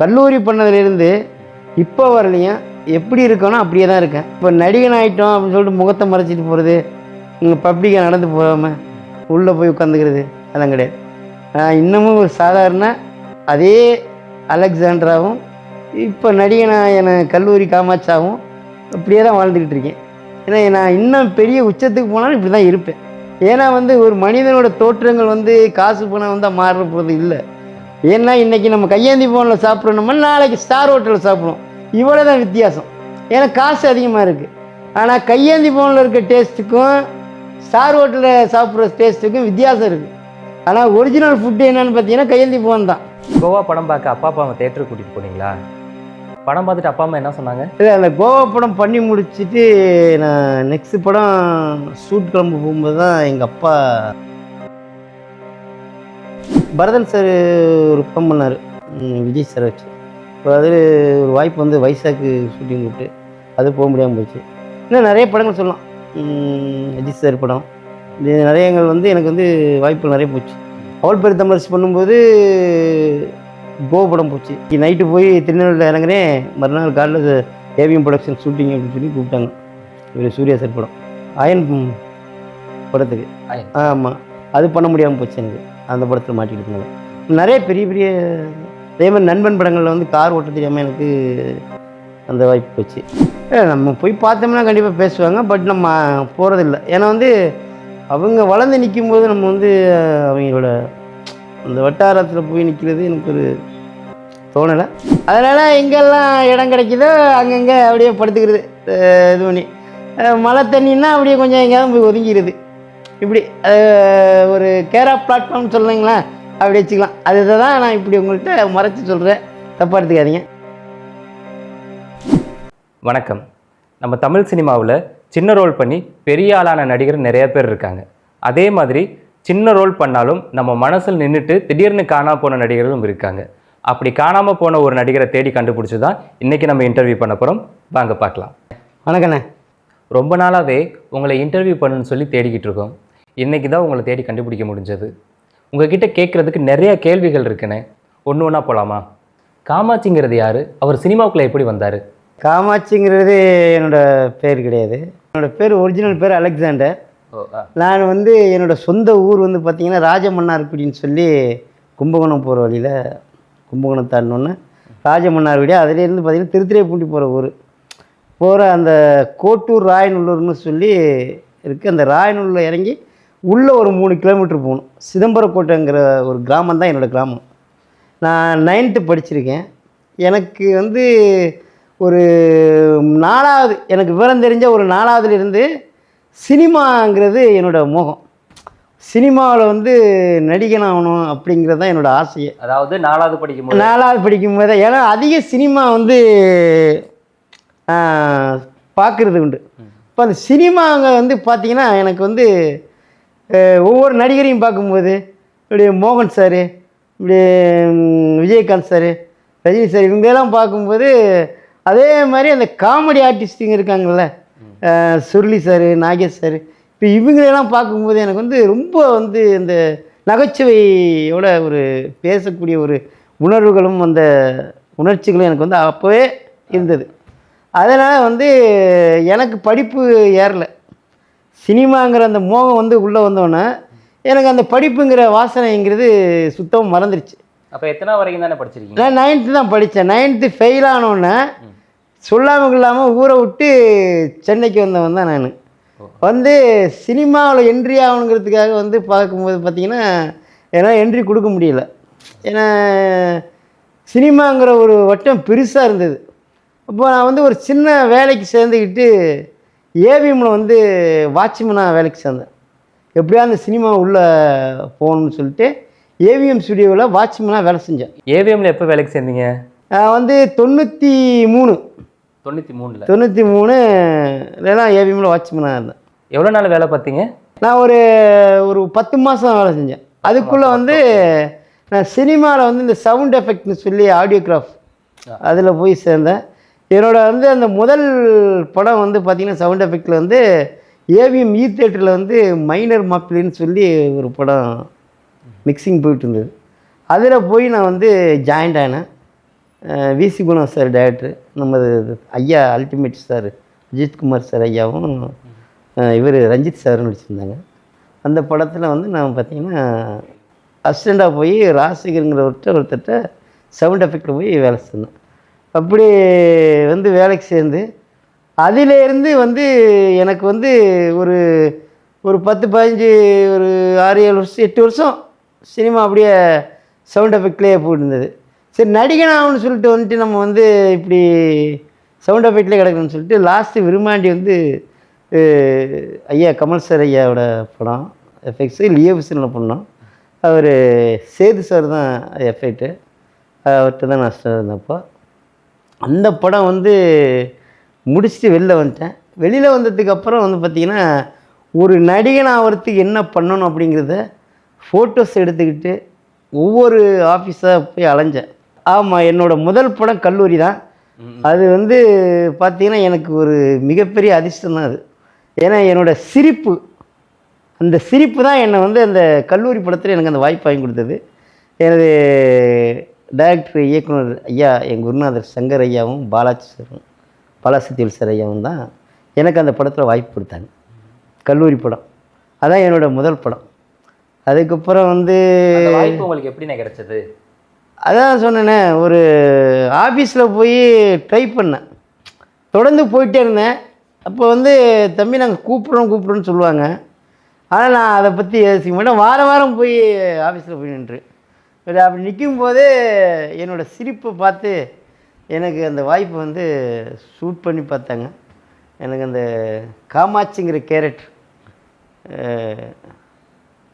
கல்லூரி பண்ணதுலேருந்து இப்போ வரலையும் எப்படி இருக்கணும் அப்படியே தான் இருக்கேன். இப்போ நடிகன் ஆகிட்டோம் அப்படின்னு சொல்லிட்டு முகத்தை மறைச்சிட்டு போகிறது இங்கே பப்ளிக்காக நடந்து போகாமல் உள்ளே போய் உட்காந்துக்கிறது அதெல்லாம் கிடையாது. நான் இன்னமும் ஒரு சாதாரண அதே அலெக்சாண்ட்ராவும் இப்போ நடிகனாயன கல்லூரி காமாட்சாவும் அப்படியே தான் வாழ்ந்துக்கிட்டு இருக்கேன். ஏன்னா நான் இன்னும் பெரிய உச்சத்துக்கு போனாலும் இப்படி தான் இருப்பேன். ஏன்னா வந்து ஒரு மனிதனோட தோற்றங்கள் வந்து காசு பணம் வந்தால் மாறுற போகிறது இல்லை. ஏன்னா இன்றைக்கி நம்ம கையேந்தி ஃபோனில் சாப்பிட்றோம்னா நாளைக்கு ஸ்டார் ஹோட்டலில் சாப்பிடுவோம். இவ்வளோ தான் வித்தியாசம். ஏன்னா காசு அதிகமாக இருக்குது ஆனால் கையேந்தி ஃபோனில் இருக்க டேஸ்ட்டுக்கும் ஸ்டார் ஹோட்டலில் சாப்பிட்ற டேஸ்ட்டுக்கும் வித்தியாசம் இருக்குது ஆனால் ஒரிஜினல் ஃபுட்டு என்னன்னு பார்த்தீங்கன்னா கையேந்தி ஃபோன் தான். கோவா படம் பார்க்க அப்பா அப்பா அவன் தேட்டருக்கு கூட்டிகிட்டு போனீங்களா? படம் பார்த்துட்டு அப்பா அம்மா என்ன சொன்னாங்க? இல்லை அந்த கோவா படம் பண்ணி முடிச்சுட்டு நான் நெக்ஸ்ட் படம் ஷூட் கிளம்ப போகும்போது தான் எங்கள் அப்பா பரதன் சார் ஒரு படம் பண்ணார் விஜய் சார் வச்சு. இப்போ அது ஒரு வாய்ப்பு வந்து வைசாக்கு ஷூட்டிங் கூப்பிட்டு அது போக முடியாமல் போச்சு. இன்னும் நிறைய படங்கள் சொல்லலாம். அஜித் சார் படம். நிறையங்கள் வந்து எனக்கு வந்து வாய்ப்புகள் நிறைய போச்சு. அவள் பேர் தமிழரசு பண்ணும்போது கோ படம் போச்சு. நைட்டு போய் திருநெல்வேலியில் இறங்குறேன். மறுநாள் காலையில் ஏவிஎம் ப்ரொடக்ஷன் ஷூட்டிங் அப்படின்னு சொல்லி கூப்பிட்டாங்க. இவர் சூர்யா சார் படம். அயன் படத்துக்கு. ஆமாம் அது பண்ண முடியாமல் போச்சு எனக்கு. அந்த படத்தில் மாட்டிக்கிட்டு இருந்தாங்க. நிறைய பெரிய பெரிய அதே மாதிரி நண்பன் படங்களில் வந்து கார் ஓட்ட தெரியாமல் எனக்கு அந்த வாய்ப்பு போச்சு. நம்ம போய் பார்த்தோம்னா கண்டிப்பாக பேசுவாங்க பட் நம்ம போகிறதில்ல ஏன்னா வந்து அவங்க வளர்ந்து நிற்கும்போது நம்ம வந்து அவங்களோட அந்த வட்டாரத்தில் போய் நிற்கிறது எனக்கு ஒரு தோணலை. அதனால் எங்கெல்லாம் இடம் கிடைக்குதோ அங்கங்கே அப்படியே படுத்துக்கிறது இது பண்ணி. மழை தண்ணின்னா அப்படியே கொஞ்சம் எங்கேயாவது போய் ஒதுங்கிடுது இப்படி ஒரு கேரா பிளாட்ஃபார்ம் சொல்லுங்களேன் அப்படி வச்சுக்கலாம். அது இதை தான் நான் இப்படி உங்கள்கிட்ட மறைச்சி சொல்கிறேன் தப்பாக எடுத்துக்காதீங்க. வணக்கம். நம்ம தமிழ் சினிமாவில் சின்ன ரோல் பண்ணி பெரிய ஆளான நடிகர் நிறைய பேர் இருக்காங்க. அதே மாதிரி சின்ன ரோல் பண்ணாலும் நம்ம மனசில் நின்றுட்டு திடீர்னு காணாம போன நடிகர்களும் இருக்காங்க. அப்படி காணாமல் போன ஒரு நடிகரை தேடி கண்டுபிடிச்சி தான் இன்றைக்கி நம்ம இன்டர்வியூ பண்ண போகிறோம் வாங்க பார்க்கலாம். வணக்கண்ணே. ரொம்ப நாளாகவே உங்களை இன்டர்வியூ பண்ணுன்னு சொல்லி தேடிக்கிட்டு இருக்கோம். இன்றைக்கி தான் உங்களை தேடி கண்டுபிடிக்க முடிஞ்சது. உங்ககிட்ட கேட்குறதுக்கு நிறைய கேள்விகள் இருக்குண்ணே ஒன்று ஒன்றா போகலாமா காமாட்சிங்கிறது யார்? அவர் சினிமாவுக்குள்ளே எப்படி வந்தார்? காமாட்சிங்கிறது என்னோட பேர் கிடையாது. என்னோட பேர் ஒரிஜினல் பேர் அலெக்சாண்டர். நான் வந்து என்னோட சொந்த ஊர் வந்து பார்த்திங்கன்னா ராஜமன்னார்குடின்னு சொல்லி கும்பகோணம் போகிற வழியில் கும்பகோணம் தாண்டினோன்னே. ராஜமன்னார்குடி அதுலேருந்து பார்த்திங்கன்னா திருத்துறைப்பூண்டி போகிற ஊர். போகிற அந்த கோட்டூர் ராயநல்லூர்னு சொல்லி இருக்குது அந்த ராயநல்லூரில் இறங்கி உள்ளே ஒரு மூணு கிலோமீட்டர் போகணும். சிதம்பரக்கோட்டைங்கிற ஒரு கிராமம் தான் என்னோடய கிராமம். நான் நைன்த்து படிச்சிருக்கேன். எனக்கு வந்து ஒரு நாலாவது எனக்கு விவரம் தெரிஞ்ச ஒரு நாலாவதுலேருந்து சினிமாங்கிறது என்னோட மோகம். சினிமாவில் வந்து நடிகன் ஆகணும் அப்படிங்கிறது தான் என்னோட ஆசையே. அதாவது நாலாவது படிக்கும்போது. நாலாவது படிக்கும்போது ஏன்னா அதிக சினிமா வந்து பார்க்குறது உண்டு. இப்போ அந்த சினிமாங்க வந்து பார்த்தீங்கன்னா எனக்கு வந்து ஒவ்வொரு நடிகரையும் பார்க்கும்போது இப்படி மோகன் சார் இப்படி விஜயகாந்த் சார் ரஜினி சார் இவங்கெல்லாம் பார்க்கும்போது அதே மாதிரி அந்த காமெடி ஆர்டிஸ்ட்டுங்க இருக்காங்கல்ல சுருளி சார் நாகேஷ் சார் இப்போ இவங்களெல்லாம் பார்க்கும்போது எனக்கு வந்து ரொம்ப வந்து இந்த நகைச்சுவையோட ஒரு பேசக்கூடிய ஒரு உணர்வுகளும் அந்த உணர்ச்சிகளும் எனக்கு வந்து அப்போவே இருந்தது. அதனால் வந்து எனக்கு படிப்பு ஏறல. சினிமாங்கிற அந்த மோகம் வந்து உள்ளே வந்தோன்னே எனக்கு அந்த படிப்புங்கிற வாசனைங்கிறது சுத்தமாக மறந்துடுச்சு அப்போ எத்தனை வரைக்கும் தானே படிச்சிருக்கீங்க? நான் நைன்த்து தான் படித்தேன் நைன்த்து ஃபெயில் ஆனோடனே சொல்லாமல் இல்லாமல் ஊரை விட்டு சென்னைக்கு வந்தவன் தான் நான். வந்து சினிமாவில் என்ட்ரி ஆகணுங்கிறதுக்காக வந்து பார்க்கும்போது பார்த்தீங்கன்னா என்னால் என்ட்ரி கொடுக்க முடியல. ஏன்னா சினிமாங்கிற ஒரு வட்டம் பெருசாக இருந்தது. அப்போ நான் வந்து ஒரு சின்ன வேலைக்கு சேர்ந்துக்கிட்டு ஏவிஎம்மில் வந்து வாட்ச்மேனாக வேலைக்கு சேர்ந்தேன். எப்படியா அந்த சினிமா உள்ளே போகணும்னு சொல்லிட்டு ஏவிஎம் ஸ்டுடியோவில் வாட்ச்மேனாக வேலை செஞ்சேன். ஏவிஎம்ல எப்போ வேலைக்கு சேர்ந்தீங்க? நான் வந்து தொண்ணூற்றி மூணு. தொண்ணூற்றி மூணில். தொண்ணூற்றி மூணு இதெல்லாம் ஏவிஎம்மில் வாட்ச்மேனாக இருந்தேன். எவ்வளோ நாள் வேலை பார்த்தீங்க? நான் ஒரு ஒரு பத்து மாதம் வேலை செஞ்சேன். அதுக்குள்ளே வந்து நான் சினிமாவில் வந்து இந்த சவுண்ட் எஃபெக்ட்னு சொல்லி ஆடியோகிராஃப் அதில் போய் சேர்ந்தேன். என்னோட வந்து அந்த முதல் படம் வந்து பார்த்திங்கன்னா சவுண்ட் எஃபெக்டில் வந்து ஏவிஎம் இ தேட்டரில் வந்து மைனர் மாப்பிள்ளைன்னு சொல்லி ஒரு படம் மிக்சிங் போயிட்டு இருந்தது. அதில் போய் நான் வந்து ஜாயின்ட் ஆனேன். விசி குணம் சார் டேரக்டர் நமது ஐயா அல்டிமேட் சார் அஜித்குமார் சார் ஐயாவும் இவர் ரஞ்சித் சார் நடிச்சிருந்தாங்க. அந்த படத்தில் வந்து நான் பார்த்தீங்கன்னா அசிஸ்டண்ட்டாக போய் ராசிகருங்கிறவர்கிட்ட ஒருத்தர்கிட்ட சவுண்ட் எஃபெக்டில் போய் வேலை செஞ்சேன். அப்படி வந்து வேலைக்கு சேர்ந்து அதிலேருந்து வந்து எனக்கு வந்து ஒரு ஒரு பத்து பதினஞ்சு ஒரு ஆறு ஏழு வருஷம் எட்டு வருஷம் சினிமா அப்படியே சவுண்ட் எஃபெக்ட்லேயே போயிருந்தது சரி நடிகனாகனு ஆகணும்னு சொல்லிட்டு வந்துட்டு நம்ம வந்து இப்படி சவுண்ட் எஃபெக்ட்லேயே கிடக்கணும்னு சொல்லிட்டு லாஸ்ட்டு விரும்மாண்டி வந்து ஐயா கமல் சார் ஐயாவோட படம் எஃபெக்ட்ஸு லியோபிசனில் பண்ணோம். அவர் சேது சார் தான் எஃபெக்ட்டு அவர்கிட்ட தான் நான் இருந்தப்போ அந்த படம் வந்து முடிச்சுட்டு வெளில வந்துட்டேன். வெளியில் வந்ததுக்கு அப்புறம் வந்து பார்த்திங்கன்னா ஒரு நடிகன் ஆகிறதுக்கு என்ன பண்ணணும் அப்படிங்கிறத ஃபோட்டோஸ் எடுத்துக்கிட்டு ஒவ்வொரு ஆஃபீஸாக போய் அலைஞ்சேன். ஆமாம் என்னோடய முதல் படம் கல்லூரி தான். அது வந்து பார்த்திங்கன்னா எனக்கு ஒரு மிகப்பெரிய அதிர்ஷ்டம் தான் அது. ஏன்னா என்னோடய சிரிப்பு அந்த சிரிப்பு தான் என்னை வந்து அந்த கல்லூரி படத்தில் எனக்கு அந்த வாய்ப்பு வாங்கி கொடுத்தது. எனது டைரக்டர் இயக்குனர் ஐயா என் குருநாதர் சங்கர் ஐயாவும் பாலாஜி சாரும் பாலாசத்தியல் சார் ஐயாவும் தான் எனக்கு அந்த படத்தில் வாய்ப்பு கொடுத்தாங்க. கல்லூரி படம். அதான் என்னோடய முதல் படம். அதுக்கப்புறம் வந்து வாய்ப்பு உங்களுக்கு எப்படிண்ணே கிடைச்சது? அதான் சொன்னேனே ஒரு ஆஃபீஸில் போய் ட்ரை பண்ணேன். தொடர்ந்து போயிட்டே இருந்தேன். அப்போ வந்து தம்பி நாங்கள் கூப்பிட்றோம் கூப்பிட்றோன்னு சொல்லுவாங்க. ஆனால் நான் அதை பற்றி யோசிக்க மாட்டேன். வாரம் வாரம் போய் ஆஃபீஸில் போய் நின்று சரி அப்படி நிற்கும் போதே என்னோடய சிரிப்பை பார்த்து எனக்கு அந்த வாய்ப்பு வந்து ஷூட் பண்ணி பார்த்தாங்க. எனக்கு அந்த காமாட்சிங்கிற கேரக்டர்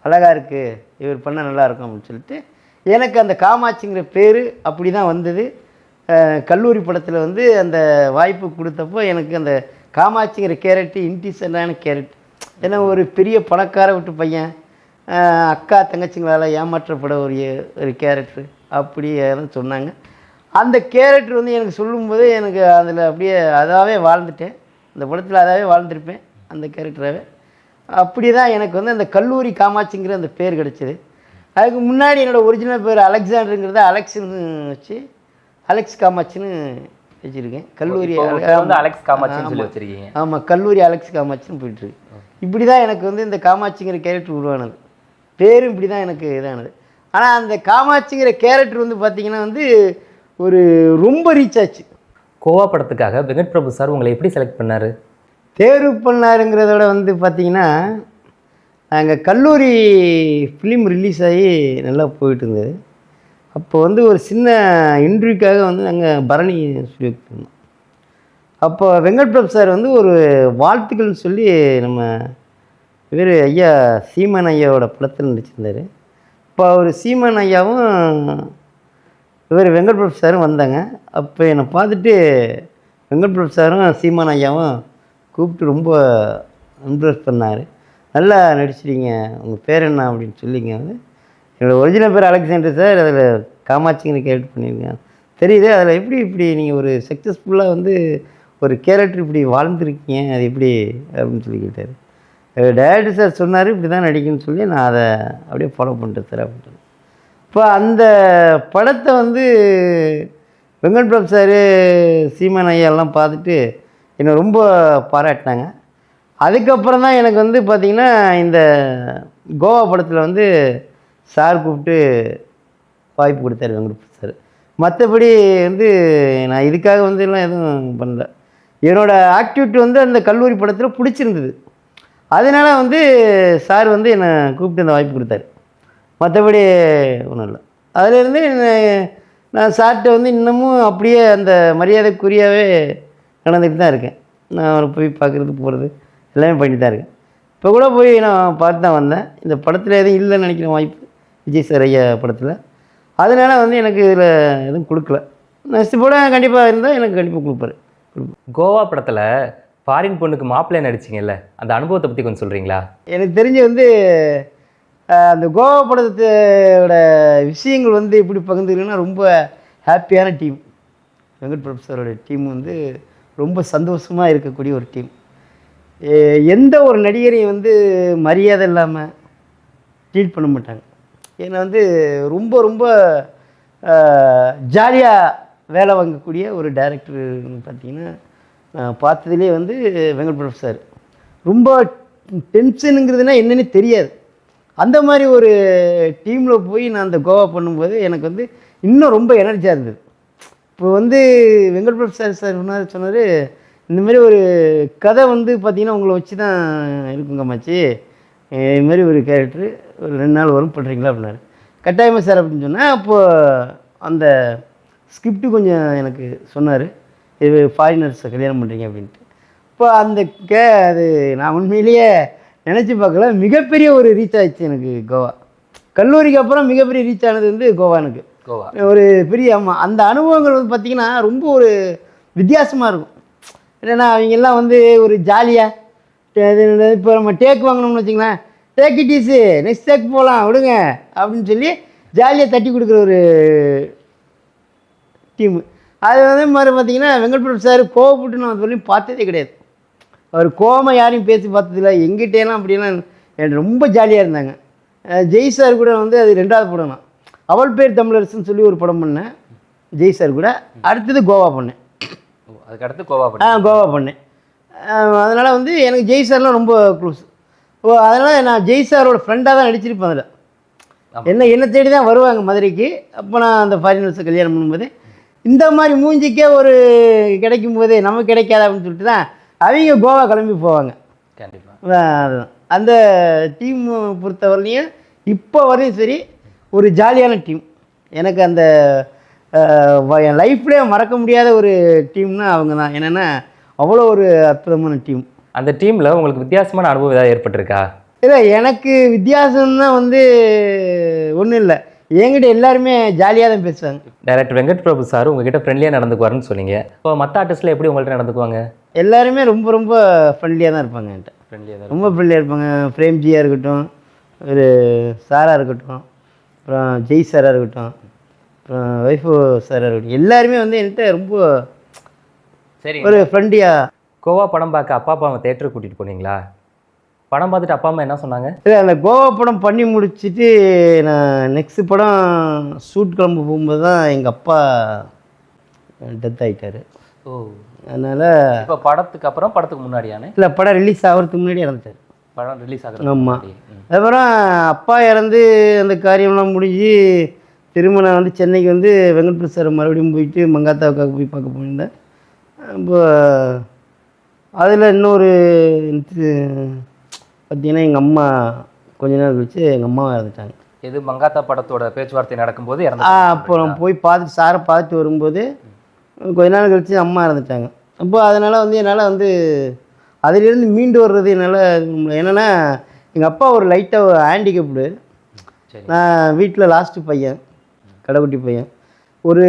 அழகாக இருக்குது இவர் பண்ணால் நல்லாயிருக்கும் அப்படின்னு சொல்லிட்டு எனக்கு அந்த காமாட்சிங்கிற பேர் அப்படி தான் வந்தது கல்லூரி படத்தில் வந்து அந்த வாய்ப்பு கொடுத்தப்போ எனக்கு அந்த காமாட்சிங்கிற கேரக்டர் இன்டிசென்டான கேரக்டர் ஏன்னா ஒரு பெரிய பணக்கார விட்டு பையன். அக்கா தங்கச்சிங்களால் ஏமாற்றப்பட ஒரு ஒரு கேரக்டர் அப்படி சொன்னாங்க. அந்த கேரக்டர் வந்து எனக்கு சொல்லும்போது எனக்கு அதில் அப்படியே அதாவே வாழ்ந்துட்டேன். அந்த படத்தில் அதாவே வாழ்ந்திருப்பேன் அந்த கேரக்டராகவே அப்படி தான் எனக்கு வந்து அந்த கல்லூரி காமாட்சிங்கிற அந்த பேர் கிடச்சிது. அதுக்கு முன்னாடி என்னோடய ஒரிஜினல் பேர் அலெக்சாண்டருங்கிறத அலெக்ஸ்னு வச்சு அலெக்ஸ் காமாட்சின்னு வச்சுருக்கேன். கல்லூரி அலெக்ஸ் காமாட்சின்னு சொல்லி. வச்சிருக்கீங்க. ஆமாம் கல்லூரி அலெக்ஸ் காமாட்சின்னு போயிட்டுருக்கு. இப்படி தான் எனக்கு வந்து இந்த காமாட்சிங்கிற கேரக்டர் உருவானது. பேரும் இப்படி தான் எனக்கு இதானது. ஆனால் அந்த காமாட்சிங்கிற கேரக்டர் வந்து பார்த்திங்கன்னா வந்து ஒரு ரொம்ப ரீச் ஆச்சு. கோவா படத்துக்காக வெங்கட் பிரபு சார் உங்களை எப்படி செலக்ட் பண்ணாரு? தேர்வு பண்ணாருங்கிறதோட வந்து பார்த்திங்கன்னா நாங்கள் கல்லூரி ஃபிலிம் ரிலீஸ் ஆகி நல்லா போயிட்டு இருந்தது. அப்போ வந்து ஒரு சின்ன இன்டர்வியூக்காக வந்து நாங்கள் பரணி ஸ்டுடியோக்கு போனோம். அப்போ வெங்கட் பிரபு சார் வந்து ஒரு வாழ்த்துக்கள்னு சொல்லி நம்ம இவர் ஐயா சீமன் ஐயாவோட படத்தில் நடிச்சிருந்தார். இப்போ அவர் சீமன் ஐயாவும் இவர் வெங்கட் பிரபு சாரும் வந்தாங்க. அப்போ என்னை பார்த்துட்டு வெங்கட் பிரபு சாரும் சீமான் ஐயாவும் கூப்பிட்டு ரொம்ப இம்ப்ரெஸ் பண்ணார். நல்லா நடிச்சிட்டீங்க உங்கள் பேர் என்ன அப்படின்னு சொல்லிங்க வந்து. என்னோடய ஒரிஜினல் பேர் அலெக்சாண்டர் சார் அதில் காமாட்சிங்கன்னு கேரக்டர் பண்ணியிருக்கேன் தெரியுது அதில் எப்படி இப்படி நீங்கள் ஒரு சக்ஸஸ்ஃபுல்லாக வந்து ஒரு கேரக்டர் இப்படி வாழ்ந்துருக்கீங்க அது எப்படி அப்படின்னு சொல்லி கேட்டார். டேரக்டர் சார் சொன்னார் இப்படி தான் நடிக்குன்னு சொல்லி நான் அதை அப்படியே ஃபாலோ பண்ணிட்டு சார் அப்படின்ட்டு இப்போ அந்த படத்தை வந்து வெங்கட் பிரபு சார் சீமான் ஐயாலாம் பார்த்துட்டு என்னை ரொம்ப பாராட்டினாங்க. அதுக்கப்புறம் தான் எனக்கு வந்து பார்த்திங்கன்னா இந்த கோவா படத்தில் வந்து சார் கூப்பிட்டு வாய்ப்பு கொடுத்தாரு வெங்கட் பிரபு சார் மற்றபடி வந்து நான் இதுக்காக வந்து எல்லாம் எதுவும் பண்ணல. என்னோடய ஆக்டிவிட்டி வந்து அந்த கல்லூரி படத்தில் பிடிச்சிருந்தது. அதனால் வந்து சார் வந்து என்னை கூப்பிட்டு அந்த வாய்ப்பு கொடுத்தாரு. மற்றபடி ஒன்றும் இல்லை. அதிலேருந்து நான் சார்கிட்ட வந்து இன்னமும் அப்படியே அந்த மரியாதைக்குரியாவே நடந்துக்கிட்டு தான் இருக்கேன். நான் அவரை போய் பார்க்குறது போகிறது எல்லாமே பண்ணிட்டு தான் இருக்கேன். இப்போ கூட போய் நான் பார்த்து தான் வந்தேன். இந்த படத்தில் எதுவும் இல்லைன்னு நினைக்கிற வாய்ப்பு விஜய் சார் ஐயா படத்தில். அதனால் வந்து எனக்கு இதில் எதுவும் கொடுக்கல. நெக்ஸ்ட் படம் கண்டிப்பாக இருந்தால் எனக்கு கண்டிப்பாக கொடுப்பாரு. கோவா படத்தில் ஃபாரின் பொண்ணுக்கு மாப்பிள்ளை நடிச்சிங்கல்ல? அந்த அனுபவத்தை பற்றி கொஞ்சம் சொல்கிறீங்களா எனக்கு தெரிஞ்சு வந்து அந்த கோவா படத்தோட விஷயங்கள் வந்து எப்படி பகிர்ந்துருக்குன்னா ரொம்ப ஹாப்பியான டீம். வெங்கட் பிரபு சாரோட டீம் வந்து ரொம்ப சந்தோஷமாக இருக்கக்கூடிய ஒரு டீம். எந்த ஒரு நடிகரையும் வந்து மரியாதை இல்லாமல் ட்ரீட் பண்ண மாட்டாங்க. ஏன்னா வந்து ரொம்ப ரொம்ப ஜாலியாக வேலை வாங்கக்கூடிய ஒரு டேரக்டர் பார்த்தீங்கன்னா பார்த்ததுலேயே வந்து வெங்கட் சார். ரொம்ப டென்ஷனுங்கிறதுனா என்னன்னு தெரியாது. அந்த மாதிரி ஒரு டீமில் போய் நான் அந்த கோவா பண்ணும்போது எனக்கு வந்து இன்னும் ரொம்ப எனர்ஜியாக இருந்தது. இப்போ வந்து வெங்கட் சார் சார் சொன்னார் சொன்னார் இந்த மாதிரி ஒரு கதை வந்து பார்த்திங்கன்னா உங்களை வச்சு தான் இருக்குங்க மச்சி. இதுமாரி மாதிரி ஒரு கேரக்டர் ஒரு ரெண்டு நாள் வரும் பண்ணுறீங்களா அப்படின்னாரு. கட்டாயமாக சார் அப்படின்னு சொன்னால் அப்போது அந்த ஸ்கிரிப்ட் கொஞ்சம் எனக்கு சொன்னார். இது ஃபாரினர்ஸை கல்யாணம் பண்ணுறீங்க அப்படின்ட்டு. இப்போ அந்த கே அது நான் உண்மையிலேயே நினச்சி பார்க்கல. மிகப்பெரிய ஒரு ரீச் ஆயிடுச்சு எனக்கு கோவா. கல்லூரிக்கு அப்புறம் மிகப்பெரிய ரீச் ஆனது வந்து கோவா எனக்கு. கோவா. ஒரு பெரிய ஆமாம் அந்த அனுபவங்கள் வந்து பார்த்திங்கன்னா ரொம்ப ஒரு வித்தியாசமாக இருக்கும். என்னென்னா அவங்கெல்லாம் வந்து ஒரு ஜாலியாக இப்போ நம்ம டேக் வாங்கினோம்னு வச்சுங்களேன் take it is next take போகலாம் விடுங்க அப்படின்னு சொல்லி ஜாலியாக தட்டி கொடுக்குற ஒரு டீமு அது வந்து மாதிரி பார்த்தீங்கன்னா வெங்கட் பிரபு சார் கோவப்பட்டு நான் சொல்லி பார்த்ததே கிடையாது. அவர் கோவமாக யாரையும் பேசி பார்த்ததில்ல. எங்கிட்டேலாம் அப்படிலாம் ரொம்ப ஜாலியாக இருந்தாங்க. ஜெய் சார் கூட வந்து அது ரெண்டாவது படம் தான். அவள் பேர் தமிழரசுன்னு சொல்லி ஒரு படம் பண்ணேன். ஜெய் சார் கூட. அடுத்தது கோவா பண்ணேன். அதுக்கு அடுத்து கோவா ஆ பண்ணி கோவா பண்ணேன். அதனால் வந்து எனக்கு ஜெய் சார்லாம் ரொம்ப க்ளோஸ் ஓ அதனால் நான் ஜெய் சாரோட ஃப்ரெண்டாக தான் நடிச்சிருப்பேன் அதில். என்ன என்ன தேடி தான் வருவாங்க மதுரைக்கு. அப்போ நான் அந்த ஃபாரினர்ஸை கல்யாணம் பண்ணும்போது இந்த மாதிரி மூஞ்சிக்கே ஒரு கிடைக்கும் போதே நமக்கு கிடைக்காது அப்படின்னு சொல்லிட்டு தான் அவங்க கோவா கிளம்பி போவாங்க. கண்டிப்பா. அஹ் அதுதான். அந்த டீம் பொறுத்தவரையிலையும் இப்போ வரையும் சரி ஒரு ஜாலியான டீம் எனக்கு அந்த என் லைஃப்லேயே மறக்க முடியாத ஒரு டீம்னா அவங்க தான். என்னென்னா அவ்வளோ ஒரு அற்புதமான டீம் அந்த டீம்ல உங்களுக்கு வித்தியாசமான அனுபவம் ஏதாவது ஏற்பட்டிருக்கா? இல்லை எனக்கு வித்தியாசம்னா வந்து ஒன்றும் இல்லை. என்கிட்ட எல்லாருமே ஜாலியாக தான் பேசுவாங்க. டைரக்டர் வெங்கட் பிரபு சார் உங்ககிட்ட ஃப்ரெண்ட்லியாக நடந்துக்குவாருன்னு சொன்னீங்க. இப்போ மற்ற ஆர்டிஸ்ட்ல எப்படி உங்கள்கிட்ட நடந்துக்குவாங்க? எல்லாருமே ரொம்ப ரொம்ப ஃப்ரெண்ட்லியாக தான் இருப்பாங்க என்கிட்ட. ஃப்ரெண்ட்லியாக ரொம்ப ஃப்ரெண்ட்லியாக இருப்பாங்க. பிரேம்ஜியாக இருக்கட்டும் ஒரு சாராக இருக்கட்டும் அப்புறம் ஜெய் சாராக இருக்கட்டும் அப்புறம் வைஃபோ சாராக இருக்கட்டும். எல்லாருமே வந்து என்கிட்ட ரொம்ப சரி ஒரு ஃப்ரெண்ட்லியாக கோவா படம் பார்க்க அப்பா அப்பாவை தேட்டருக்கு கூட்டிட்டு போனீங்களா? படம் பார்த்துட்டு அப்பா அம்மா என்ன சொன்னாங்க இல்லை அந்த கோவா படம் பண்ணி முடிச்சிட்டு நான் நெக்ஸ்ட் படம் ஷூட் கிளம்ப போகும்போது தான் எங்கள் அப்பா டெத் ஆகிட்டார் ஓ அதனால் இப்போ படத்துக்கு அப்புறம் படத்துக்கு முன்னாடியானே இல்லை படம் ரிலீஸ் ஆகிறதுக்கு முன்னாடி இறந்துட்டார் படம் ரிலீஸ் ஆகுறது ஆமா. முன்னாடி. ம். அதுக்கப்புறம் அப்பா இறந்து அந்த காரியம்லாம் முடிஞ்சு திரும்ப நான் வந்து சென்னைக்கு வந்து வெங்கட் சார் மறுபடியும் போயிட்டு மங்காத்தாவுக்காக போய் பார்க்க போயிருந்தேன் இப்போ அதில் இன்னொரு பார்த்தீங்கன்னா எங்கள் அம்மா கொஞ்ச நாள் கழிச்சு எங்கள் அம்மா இறந்துட்டாங்க. எது மங்காத்தா படத்தோட பேச்சுவார்த்தை நடக்கும்போது இறந்து அப்புறம் போய் பார்த்துட்டு சாரை பார்த்துட்டு வரும்போது கொஞ்ச நாள் கழிச்சு அம்மா இறந்துட்டாங்க. அப்போ அதனால் வந்து என்னால் வந்து அதிலிருந்து மீண்டு வர்றது என்னால். என்னன்னா எங்கள் அப்பா ஒரு லைட்டாக ஹேண்டிகேப்டு சரி. நான் வீட்டில் லாஸ்ட்டு பையன் கடைக்குட்டி பையன். ஒரு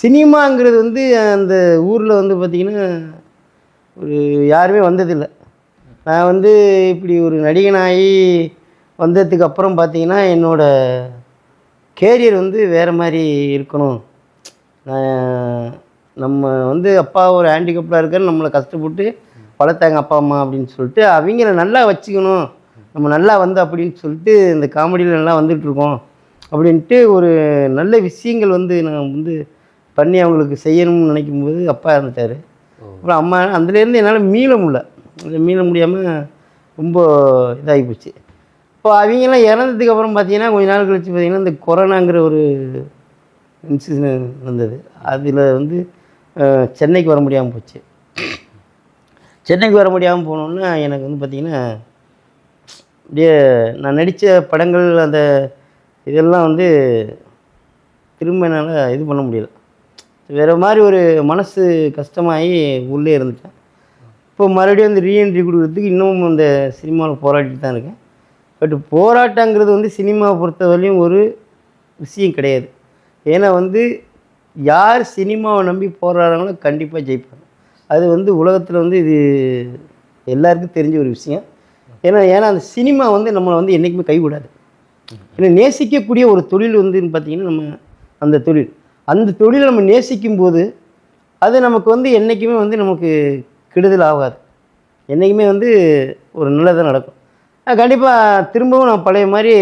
சினிமாங்கிறது வந்து அந்த ஊரில் வந்து பார்த்திங்கன்னா ஒரு யாருமே வந்ததில்லை. நான் வந்து இப்படி ஒரு நடிகனாகி வந்ததுக்கு அப்புறம் பார்த்தீங்கன்னா என்னோடய கேரியர் வந்து வேறு மாதிரி இருக்கணும். நான் நம்ம வந்து அப்பா ஒரு ஹேண்டிகேப்டாக இருக்காரு நம்மளை கஷ்டப்பட்டு வளர்த்தாங்க அப்பா அம்மா அப்படின்னு சொல்லிட்டு அவங்கள நல்லா வச்சுக்கணும். நம்ம நல்லா வந்து அப்படின்னு சொல்லிட்டு இந்த காமெடியில் நல்லா வந்துட்டுருக்கோம் அப்படின்ட்டு ஒரு நல்ல விஷயங்கள் வந்து நான் வந்து பண்ணி அவங்களுக்கு செய்யணும்னு நினைக்கும் போது அப்பா இறந்துட்டார். அப்புறம் அம்மா அதுலேருந்து என்னால் மீள முடியல. மீள முடியாமல் ரொம்ப இதாகி போச்சு. இப்போ அவங்கெல்லாம் இறந்ததுக்கு அப்புறம் பார்த்தீங்கன்னா கொஞ்ச நாள் கழித்து பார்த்திங்கன்னா இந்த கொரோனாங்கிற ஒரு இன்சிடென்ட் வந்தது அதில் வந்து சென்னைக்கு வர முடியாமல் போச்சு. சென்னைக்கு வர முடியாமல் போனோன்னா எனக்கு வந்து பார்த்திங்கன்னா அப்படியே நான் நடித்த படங்கள் அந்த இதெல்லாம் வந்து திரும்ப என்னால் இது பண்ண முடியல. வேறு மாதிரி ஒரு மனசு கஷ்டமாகி உள்ளே இருந்துட்டேன். இப்போ மறுபடியும் வந்து ரீஎன்ட்ரி கொடுக்குறதுக்கு இன்னமும் அந்த சினிமாவில் போராடிட்டு தான் இருக்கேன். பட் போராட்டங்கிறது வந்து சினிமாவை பொறுத்தவரையும் ஒரு விஷயம் கிடையாது. ஏன்னா வந்து யார் சினிமாவை நம்பி போராடுறாங்களோ கண்டிப்பாக ஜெயிப்பாங்க. அது வந்து உலகத்தில் வந்து இது எல்லாருக்கும் தெரிஞ்ச ஒரு விஷயம். ஏன்னா ஏன்னா அந்த சினிமா வந்து நம்மளை வந்து என்றைக்குமே கைவிடாது. ஏன்னா நேசிக்கக்கூடிய ஒரு தொழில் வந்து பார்த்திங்கன்னா நம்ம அந்த தொழில். அந்த தொழிலை நம்ம நேசிக்கும் போது அது நமக்கு வந்து என்றைக்குமே வந்து நமக்கு கெடுதல் ஆகாது. என்றைக்குமே வந்து ஒரு நல்லதாக நடக்கும். கண்டிப்பாக திரும்பவும் நான் பழைய மாதிரி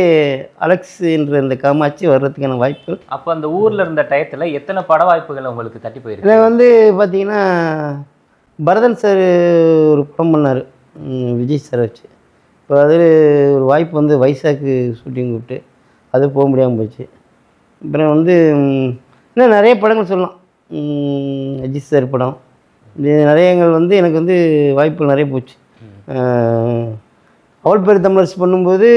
அலெக்ஸ் என்ற இந்த காமாட்சி வர்றதுக்கான வாய்ப்புகள். அப்போ அந்த ஊர்ல இருந்த டயத்துல எத்தனை பட வாய்ப்புகள் உங்களுக்கு தட்டி போயிருக்கு? இதில் வந்து பார்த்தீங்கன்னா பரதன் சார் ஒரு படம் பண்ணார். விஜய் சார் வச்சு. இப்போ அது ஒரு வாய்ப்பு வந்து வைசாக்கு ஷூட்டிங் கூப்பிட்டு அது போக முடியாமல் போச்சு. அப்புறம் வந்து இன்னும் நிறைய படங்கள் சொல்லலாம். அஜித் சார் படம். நிறையங்கள் வந்து எனக்கு வந்து வாய்ப்புகள் நிறைய போச்சு. அவள் பேர் தமிழரசு பண்ணும்போது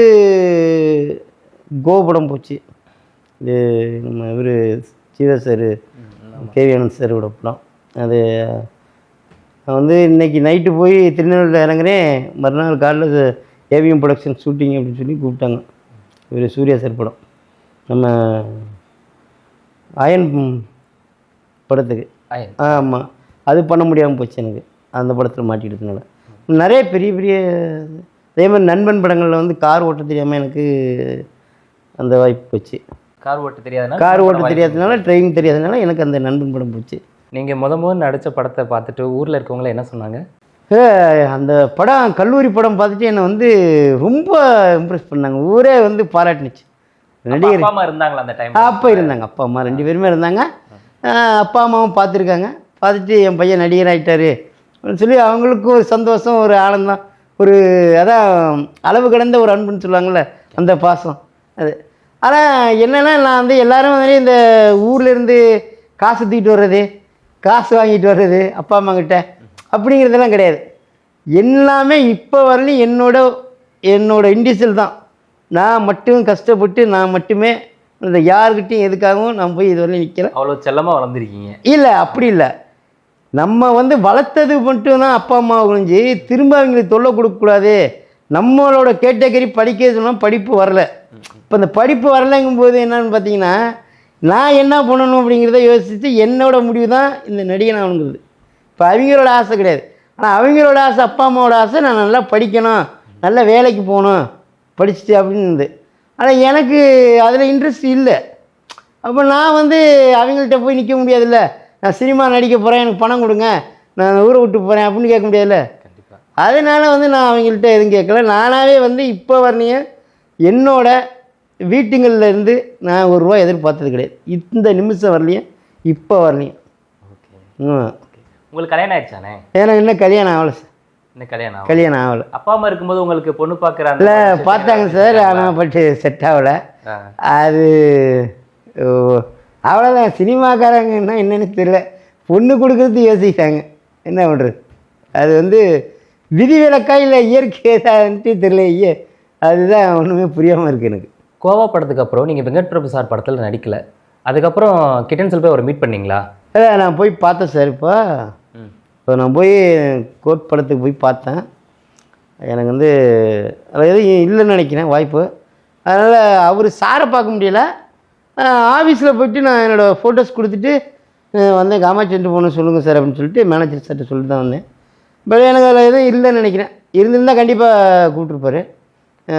கோ படம் போச்சு. இது நம்ம இவர் ஜீவா சார் கேவி ஆனந்த் சாரோட படம். அது நான் வந்து இன்னைக்கு நைட்டு போய் திருநெல்வேலியில் இறங்குறேன். மறுநாள் காலைல ஏவிஎம் ப்ரொடக்ஷன் ஷூட்டிங் அப்படின்னு சொல்லி கூப்பிட்டாங்க. இவர் சூர்யா சார் படம். நம்ம அயன் படத்துக்கு. ஆமாம் அது பண்ண முடியாமல் போச்சு எனக்கு. அந்த படத்தில் மாட்டிக்கிட்டதுனால. நிறைய பெரிய பெரிய அதே மாதிரி நண்பன் படங்களில் வந்து கார் ஓட்ட தெரியாமல் எனக்கு அந்த வாய்ப்பு போச்சு. கார் ஓட்ட தெரியாதுன்னா கார் ஓட்ட தெரியாததுனால டிரைவிங் தெரியாததுனால எனக்கு அந்த நண்பன் படம் போச்சு. நீங்க முத முதல் நடிச்ச படத்தை பார்த்துட்டு ஊர்ல இருக்கவங்க என்ன சொன்னாங்க? அந்த படம் கல்லூரி படம் பார்த்துட்டு என்னை வந்து ரொம்ப இம்ப்ரெஸ் பண்ணாங்க. ஊரே வந்து பாராட்டுனுச்சு. நடிகர் இருந்தாங்களா அந்த டைம் அப்பா இருந்தாங்க. அப்பா அம்மா ரெண்டு பேருமே இருந்தாங்க. அப்பா அம்மாவும் பார்த்துருக்காங்க. பார்த்துட்டு என் பையன் நடிகர் ஆகிட்டாரு அப்படின்னு சொல்லி அவங்களுக்கும் ஒரு சந்தோஷம் ஒரு ஆனந்தம் ஒரு அதான் அளவு கடந்த ஒரு அன்புன்னு சொல்லுவாங்கள்ல அந்த பாசம் அது. ஆனால் என்னென்னா நான் வந்து எல்லாரும் வந்து இந்த ஊர்ல இருந்து காசு தூக்கிட்டு வர்றது காசு வாங்கிட்டு வர்றது அப்பா அம்மா கிட்ட அப்படிங்கிறதெல்லாம் கிடையாது. எல்லாமே இப்போ வரலையும் என்னோட என்னோட இண்டிவிஜுவல் தான். நான் மட்டும் கஷ்டப்பட்டு நான் மட்டுமே இந்த யாருக்கிட்டையும் எதுக்காகவும் நான் போய் இது வரலையும் நிற்கிறேன் அவ்வளவு செல்லமா வளர்ந்துருக்கீங்க. இல்லை அப்படி இல்லை. நம்ம வந்து வளர்த்தது மட்டும் தான் அப்பா அம்மா குறிஞ்சி திரும்ப அவங்களுக்கு தொல்லை கொடுக்கக்கூடாது. நம்மளோட கேட்டகரி படிக்க சொன்னால் படிப்பு வரல. இப்போ இந்த படிப்பு வரலைங்கும்போது என்னன்னு பார்த்தீங்கன்னா நான் என்ன பண்ணணும் அப்படிங்கிறத யோசித்து என்னோட முடிவு தான் இந்த நடிகன் ஆகணுங்கிறது. இப்போ அவங்களோட ஆசை கிடையாது. ஆனால் அவங்களோட ஆசை அப்பா அம்மாவோட ஆசை நான் நல்லா படிக்கணும் நல்லா வேலைக்கு போகணும் படிச்சுட்டு அப்படின்னு ஆனால் எனக்கு அதில் இன்ட்ரெஸ்ட் இல்லை. அப்போ நான் வந்து அவங்கள்ட்ட போய் நிற்க முடியாதுல்ல. நான் சினிமா நடிக்க போகிறேன் எனக்கு பணம் கொடுங்க. நான் ஊரை விட்டு போகிறேன் அப்படின்னு கேட்க முடியாதுல்ல? அதனால வந்து நான் அவங்கள்ட்ட எதுவும் கேட்கல. நானாகவே வந்து இப்போ வரலையும் என்னோட வீட்டுங்கள்ல இருந்து நான் ஒரு ரூபா எதிர்பார்த்தது கிடையாது. இந்த நிமிஷம் வரலையும் இப்போ வரலையும். உங்களுக்கு கல்யாணம் ஆயிடுச்சானே எனக்கு இன்னும் கல்யாணம் ஆகலை சார். இன்னும் கல்யாணம். கல்யாணம் ஆகலை. அப்பா அம்மா இருக்கும்போது உங்களுக்கு பொண்ணு பார்க்குற இல்லை பார்த்தாங்க சார். ஆனால் பட்டு செட் ஆகலை. அது அவ்வளோதான் சினிமாக்காரங்கன்னா என்னன்னு தெரியல. பொண்ணு கொடுக்கறது யோசிக்கிறாங்க. என்ன பண்ணுறது அது வந்து விதிவிலக்கா இல்லை இயற்கையான்ட்டு தெரியல ஐயே அதுதான் ஒன்றுமே புரியாமல் இருக்குது எனக்கு. கோவா படத்துக்கு அப்புறம் நீங்க வெங்கட் பிரபு சார் படத்துல நடிக்கல. அதுக்கப்புறம் கிட்டன் செல் போய் அவர் மீட் பண்ணீங்களா? அதான் நான் போய் பார்த்தேன் சார் இப்போ. இப்போ நான் போய் கோட் படத்துக்கு போய் பார்த்தேன். எனக்கு வந்து அது எதுவும் இல்லைன்னு நினைக்கிறேன் வாய்ப்பு. அதனால் அவர் சாரை பார்க்க முடியல. ஆஃபீஸில் போயிட்டு நான் என்னோடய ஃபோட்டோஸ் கொடுத்துட்டு வந்தேன். காமாட்சி போகணும் சொல்லுங்கள் சார் அப்படின்னு சொல்லிட்டு மேனேஜர் சார்கிட்ட சொல்லிட்டு தான் வந்தேன். பட் எனக்கு அதில் எதுவும் இல்லைன்னு நினைக்கிறேன். இருந்திருந்தால் கண்டிப்பாக கூப்பிட்ருப்பாரு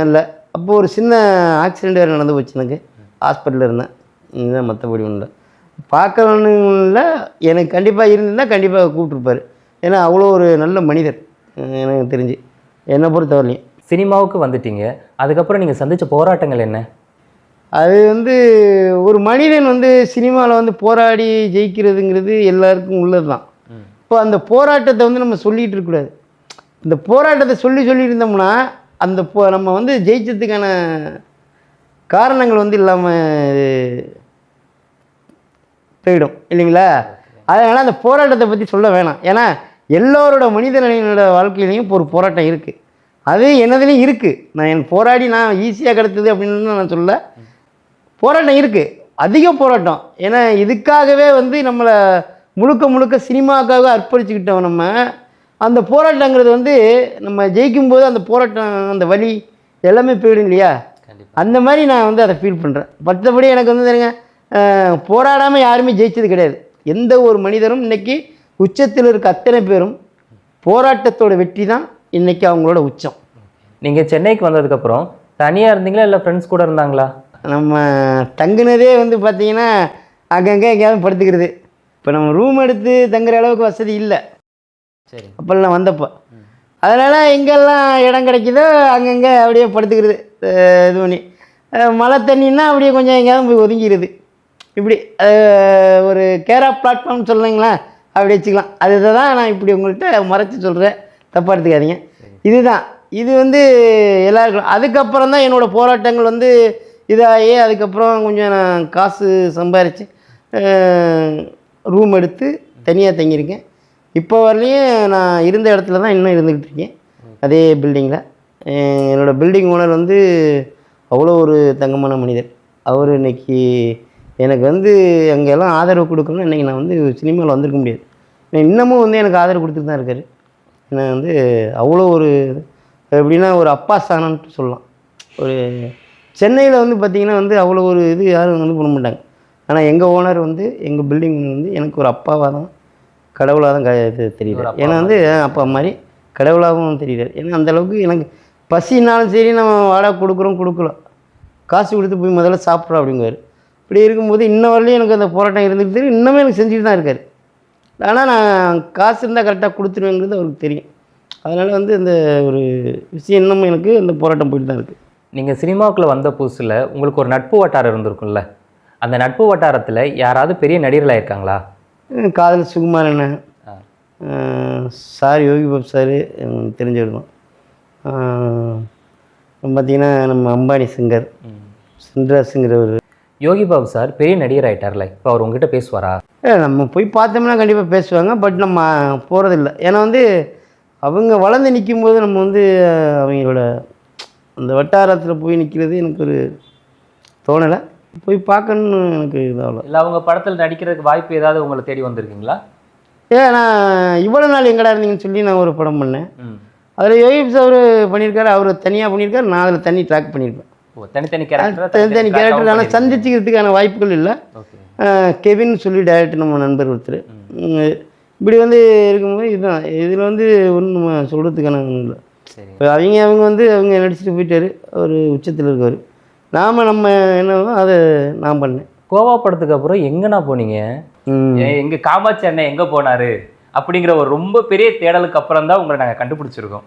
இல்லை. அப்போது ஒரு சின்ன ஆக்சிடெண்ட் வேறு நடந்து போச்சு எனக்கு. ஹாஸ்பிட்டலில் இருந்தேன். இதுதான் மற்றபடி ஒன்றும் இல்லை பார்க்கணுன்னு இல்லை எனக்கு கண்டிப்பாக இருந்திருந்தால் கண்டிப்பாக கூப்பிட்ருப்பாரு ஏன்னா அவ்வளோ ஒரு நல்ல மனிதர். எனக்கு தெரிஞ்சு. என்னை பொறுத்தவரையிலையும் சினிமாவுக்கு வந்துட்டீங்க. அதுக்கப்புறம் நீங்கள் சந்தித்த போராட்டங்கள் என்ன? அது வந்து ஒரு மனிதன் வந்து சினிமாவில் வந்து போராடி ஜெயிக்கிறதுங்கிறது எல்லாருக்கும் உள்ளது தான் இப்போ அந்த போராட்டத்தை வந்து நம்ம சொல்லிகிட்டு இருக்கக்கூடாது இந்த போராட்டத்தை சொல்லி சொல்லி இருந்தோம்னா அந்த போ நம்ம வந்து ஜெயிச்சதுக்கான காரணங்கள் வந்து இல்லாமல் போயிடும். இல்லைங்களா? அதனால் அந்த போராட்டத்தை பற்றி சொல்ல வேணாம். ஏன்னா எல்லோரோட மனிதனினோட வாழ்க்கையிலையும் இப்போ ஒரு போராட்டம் இருக்குது அது என்னதுலேயும் இருக்குது நான் என் போராடி நான் ஈஸியாக கிடைத்தது அப்படின்னு நான் சொல்ல போராட்டம் இருக்குது அதிக போராட்டம். ஏன்னா இதுக்காகவே வந்து நம்மளை முழுக்க முழுக்க சினிமாக்காக அர்ப்பணிச்சுக்கிட்டோம் நம்ம. அந்த போராட்டங்கிறது வந்து நம்ம ஜெயிக்கும்போது அந்த போராட்டம் அந்த வலி எல்லாமே போயிடும் இல்லையா? அந்த மாதிரி நான் வந்து அதை ஃபீல் பண்ணுறேன் மற்றபடி எனக்கு வந்து தெரியுங்க போராடாமல் யாருமே ஜெயிச்சது கிடையாது. எந்த ஒரு மனிதரும் இன்னைக்கு உச்சத்தில் இருக்க அத்தனை பேரும் போராட்டத்தோட வெற்றி தான் இன்னைக்கு அவங்களோட உச்சம். நீங்க சென்னைக்கு வந்ததுக்கப்புறம் தனியா இருந்தீங்களா இல்லை ஃப்ரெண்ட்ஸ் கூட இருந்தாங்களா? நம்ம தங்குனதே வந்து பார்த்தீங்கன்னா அங்கங்கே எங்கேயாவது படுத்துக்கிறது. இப்போ நம்ம ரூம் எடுத்து தங்குற அளவுக்கு வசதி இல்லை. சரி. அப்போல்லாம் வந்தப்போ. அதனால் எங்கெல்லாம் இடம் கிடைக்குதோ அங்கங்கே அப்படியே படுத்துக்கிறது இது பண்ணி. மழை தண்ணின்னா அப்படியே கொஞ்சம் எங்கேயாவது போய் ஒதுங்கிடுது இப்படி ஒரு கேரா பிளாட்ஃபார்ம் சொல்லுங்களேன் அப்படி வச்சுக்கலாம். அதுதான் தான் நான் இப்படி உங்கள்கிட்ட மறைச்சி சொல்கிறேன் தப்பாக எடுத்துக்காதீங்க. இதுதான். இது வந்து எல்லாருக்கும் அதுக்கப்புறம் தான் என்னோடய போராட்டங்கள் வந்து இதாகி அதுக்கப்புறம் கொஞ்சம் நான் காசு சம்பாரித்து ரூம் எடுத்து தனியாக தங்கியிருக்கேன். இப்போ வரலையும் நான் இருந்த இடத்துல தான் இன்னும் இருந்துக்கிட்டு இருக்கேன். அதே பில்டிங்கில் என்னோடய பில்டிங் ஓனர் வந்து அவ்வளோ ஒரு தங்கமான மனிதர். அவர் இன்னைக்கு எனக்கு வந்து அங்கெல்லாம் ஆதரவு கொடுக்கணும்னு இன்றைக்கி நான் வந்து சினிமாவில் வந்திருக்க முடியாது. இன்னமும் வந்து எனக்கு ஆதரவு கொடுத்துட்டு தான் இருக்கார். நான் வந்து அவ்வளோ ஒரு எப்படின்னா ஒரு அப்பா ஸ்தானம்னு சொல்லலாம். ஒரு சென்னையில் வந்து பார்த்திங்கன்னா வந்து அவ்வளோ ஒரு இது யாரும் வந்து பண்ண மாட்டாங்க. ஆனால் எங்கள் ஓனர் வந்து எங்கள் பில்டிங் வந்து எனக்கு ஒரு அப்பாவாக தான் கடவுளாக தான் க இது தெரியுது. ஏன்னா வந்து அப்பா மாதிரி கடவுளாகவும் தெரியுது. ஏன்னா அந்த அளவுக்கு எனக்கு பசினாலும் சரி நம்ம வாடகை கொடுக்குறோம் கொடுக்கலாம். காசு கொடுத்து போய் முதல்ல சாப்பிட்றோம் அப்படிங்குவார். இப்படி இருக்கும்போது இன்ன வரலையும் எனக்கு அந்த போராட்டம் இருந்துகிட்டு இருக்கு. இன்னுமே எனக்கு செஞ்சுட்டு தான் இருக்கார். ஆனால் நான் காசு இருந்தால் கரெக்டாக கொடுத்துருவேங்கிறது அவருக்கு தெரியும். அதனால் வந்து இந்த ஒரு விஷயம் இன்னமும் எனக்கு இந்த போராட்டம் போயிட்டு தான் இருக்குது நீங்கள் சினிமாவுக்குள்ள வந்த புதுசில் உங்களுக்கு ஒரு நட்பு வட்டாரம் இருந்திருக்கும்ல. அந்த நட்பு வட்டாரத்தில் யாராவது பெரிய நடிகர்களாக இருக்காங்களா? காதல் சுகுமார் அண்ணன் ஆ. சார் யோகி பாபு சார் தெரிஞ்சவர் தான் பார்த்திங்கன்னா நம்ம அம்பானி சிங்கர் சின்ராஸுங்கிறவர் யோகி பாபு சார் பெரிய நடிகர் ஆயிட்டார்ல இப்போ அவர் உங்ககிட்ட பேசுவாரா? ஏ நம்ம போய் பார்த்தோம்னா கண்டிப்பாக பேசுவாங்க பட் நம்ம போகிறதில்ல ஏன்னா வந்து அவங்க வளர்ந்து நிற்கும்போது நம்ம வந்து அவங்களோட அந்த வட்டாரத்தில் போய் நிற்கிறது எனக்கு ஒரு தோணலை. போய் பார்க்கணுன்னு எனக்கு இதாகல. இல்லை அவங்க படத்தில் நடிக்கிறதுக்கு வாய்ப்பு ஏதாவது உங்களை தேடி வந்திருக்கீங்களா? ஏ நான் இவ்வளோ நாள் எங்கடா இருந்தீங்கன்னு சொல்லி நான் ஒரு படம் பண்ணேன். அதில் யோகிப் அவர் பண்ணியிருக்காரு அவர் தனியாக பண்ணியிருக்காரு நான் அதில் தனி ட்ராக் பண்ணியிருப்பேன். தனித்தனி கேரக்டர் தனித்தனி கேரக்டர் ஆனால் சந்திச்சுக்கிறதுக்கான வாய்ப்புகள் இல்லை. கெவின் சொல்லி டேரக்டர் நம்ம நண்பர் ஒருத்தர். இப்படி வந்து இருக்கும்போது இதுதான். இதில் வந்து ஒன்றும் நம்ம சொல்கிறதுக்கான ஒன்றும் இல்லை. அவங்க அவங்க வந்து அவங்க நடிச்சுட்டு போயிட்டாரு. அவர் உச்சத்தில் இருக்கவர் நாம் நம்ம என்னவோ அதை நான் பண்ணேன். கோவா படத்துக்கு அப்புறம் எங்கண்ணா போனீங்க? எங்க காமாட்சி அண்ணன் எங்க போனாரு? அப்படிங்கிற ஒரு ரொம்ப பெரிய தேடலுக்கு அப்புறம் தான் உங்களை நாங்க கண்டுபிடிச்சிருக்கோம்.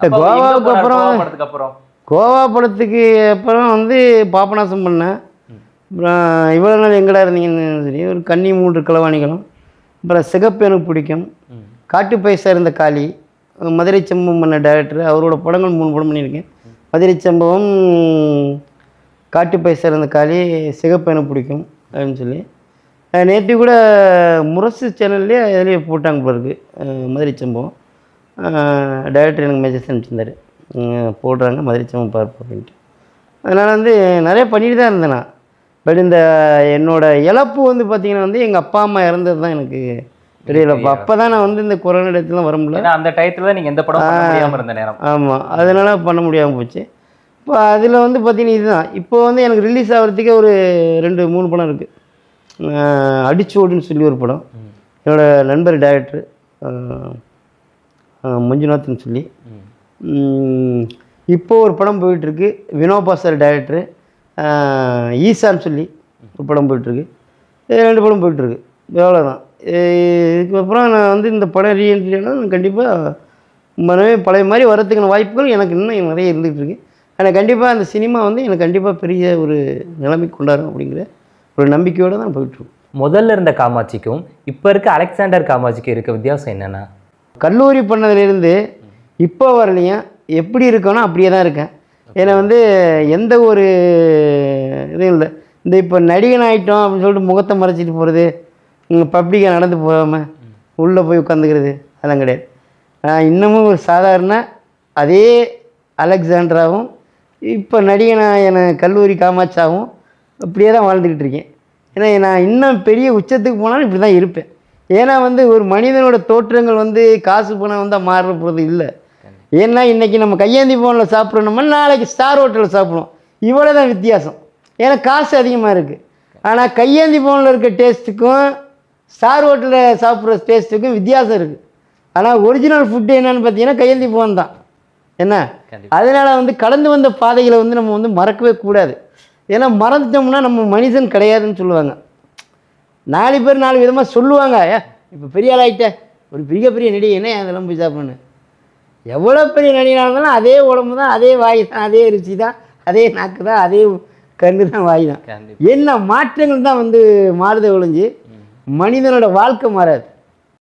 கோவாவுக்கு அப்புறம் கோவா படத்துக்கு அப்புறம்? கோவா படத்துக்கு அப்புறம் வந்து பாபநாசம் பண்ணேன். அப்புறம் இவ்வளோ நாள் எங்கடா இருந்தீங்கன்னு சரி ஒரு கன்னி மூன்று களவாணிகளும் அப்புறம் சிகப்பு எனக்கு பிடிக்கும். ம். காட்டுப்பை சேர்ந்த காளி. மதுரை சம்பவம் பண்ண டேரக்டர் அவரோட படங்கள் மூணு படம் பண்ணியிருக்கேன். மதுரை சம்பவம் காட்டுப்பை சேர்ந்த காளி சிகப்பு எனக்கு பிடிக்கும் அப்படின்னு சொல்லி. நேற்று கூட முரசு சேனல்லே அதுலேயே போட்டாங்க பிறகு மதுரை சம்பவம். டைரக்டர் எனக்கு மெசேஜ் அனுப்பிச்சிருந்தாரு. போடுறாங்க மதுரை சம்பவம் பார்ப்போம் அப்படின்ட்டு. அதனால் வந்து நிறைய பண்ணிட்டு தான் இருந்தேன் நான். பட் இந்த என்னோடய இழப்பு வந்து பார்த்திங்கன்னா வந்து எங்கள் அப்பா அம்மா இறந்தது தான் எனக்கு இழப்பு அப்போ தான் நான் வந்து இந்த கொரோனா இடத்துலாம் வர முடியல. அந்த டயத்துல தான் நீங்க எந்த படம் பண்ண முடியாம இருந்த நேரம். ஆமாம் அதனால பண்ண முடியாமல் போச்சு. இப்போ அதில் வந்து பார்த்தீங்கன்னா இதுதான். இப்போ வந்து எனக்கு ரிலீஸ் ஆகிறதுக்கே ஒரு ரெண்டு மூணு படம் இருக்குது அடிச்சோடுன்னு சொல்லி ஒரு படம். என்னோட நண்பர் டேரக்டர் மஞ்சுநாத்னு சொல்லி. இப்போ ஒரு படம் போயிட்டுருக்கு. வினோபா சார் டேரக்டரு ஈசான்னு சொல்லி ஒரு படம் போயிட்டுருக்கு. ரெண்டு படம் போயிட்டுருக்கு. அவ்வளோதான் இதுக்கப்புறம் நான் வந்து இந்த படம் ரீஎன்ட்ரினா நான் கண்டிப்பாக மனவே பழைய மாதிரி வரதுக்கான வாய்ப்புகள் எனக்கு இன்னும் நிறைய இருந்துகிட்டு இருக்கு. ஆனால் கண்டிப்பாக அந்த சினிமா வந்து எனக்கு கண்டிப்பாக பெரிய ஒரு நிலைமைக்கு கொண்டாடும் அப்படிங்கிற ஒரு நம்பிக்கையோடு தான் போயிட்டுருக்கோம் முதல்ல இருந்த காமாட்சிக்கும் இப்ப இருக்க அலெக்சாண்டர் காமாட்சிக்கும் இருக்க வித்தியாசம் என்னன்னா? கல்லூரி பண்ணதுலேருந்து இப்போ வரலையும் எப்படி இருக்கணும் அப்படியே தான் இருக்கேன். ஏன்னா வந்து எந்த ஒரு இதுவும் இல்லை. இந்த இப்போ நடிகன் ஆகிட்டோம் அப்படின்னு சொல்லிட்டு முகத்தை மறைச்சிட்டு போகிறது பப்ளிக்காக நடந்து போகாமல் உள்ளே போய் உட்காந்துக்கிறது அதெல்லாம் கிடையாது. நான் இன்னமும் ஒரு சாதாரண அதே அலெக்சாண்ட்ராவும் இப்போ நடிகனாக என கல்லூரி காமாட்சாவும் அப்படியே தான் வாழ்ந்துக்கிட்டு இருக்கேன். ஏன்னா நான் இன்னும் பெரிய உச்சத்துக்கு போனாலும் இப்படி தான் இருப்பேன். ஏன்னா வந்து ஒரு மனிதனோட தோற்றங்கள் வந்து காசு பணம் வந்தால் மாறுற போகிறது இல்லை. ஏன்னா இன்றைக்கி நம்ம கையேந்தி ஃபோனில் சாப்பிட்றோம்னா நாளைக்கு ஸ்டார் ஹோட்டலில் சாப்பிடுவோம். இவ்வளோ தான் வித்தியாசம். ஏன்னா காசு அதிகமாக இருக்குது ஆனால் கையேந்தி ஃபோனில் இருக்க டேஸ்ட்டுக்கும் ஸ்டார் ஹோட்டலில் சாப்பிட்ற டேஸ்ட்டுக்கும் வித்தியாசம் இருக்குது ஆனால் ஒரிஜினல் ஃபுட்டு என்னன்னு பார்த்தீங்கன்னா கையேந்தி ஃபோன் தான் என்ன. அதனால் வந்து கடந்து வந்த பாதைகளை வந்து நம்ம வந்து மறக்கவே கூடாது. ஏன்னா மறந்துட்டோம்னா நம்ம மனுஷன் கிடையாதுன்னு சொல்லுவாங்க. நாலு பேர் நாலு விதமாக சொல்லுவாங்க. ஏ இப்போ பெரிய ஆள் ஆகிட்ட ஒரு பெரிய பெரிய நடிகை என்ன அதெல்லாம் போய் சாப்பிடணும்? எவ்வளோ பெரிய நடிகனாக இருந்தாலும் அதே உடம்பு தான் அதே வாய் தான் அதே ருசி தான் அதே நாக்கு தான் அதே கண்ணு தான் வாய் தான். என்ன மாற்றங்கள் தான் வந்து மாறுதே ஒழிஞ்சு மனிதனோட வாழ்க்கை மாறாது.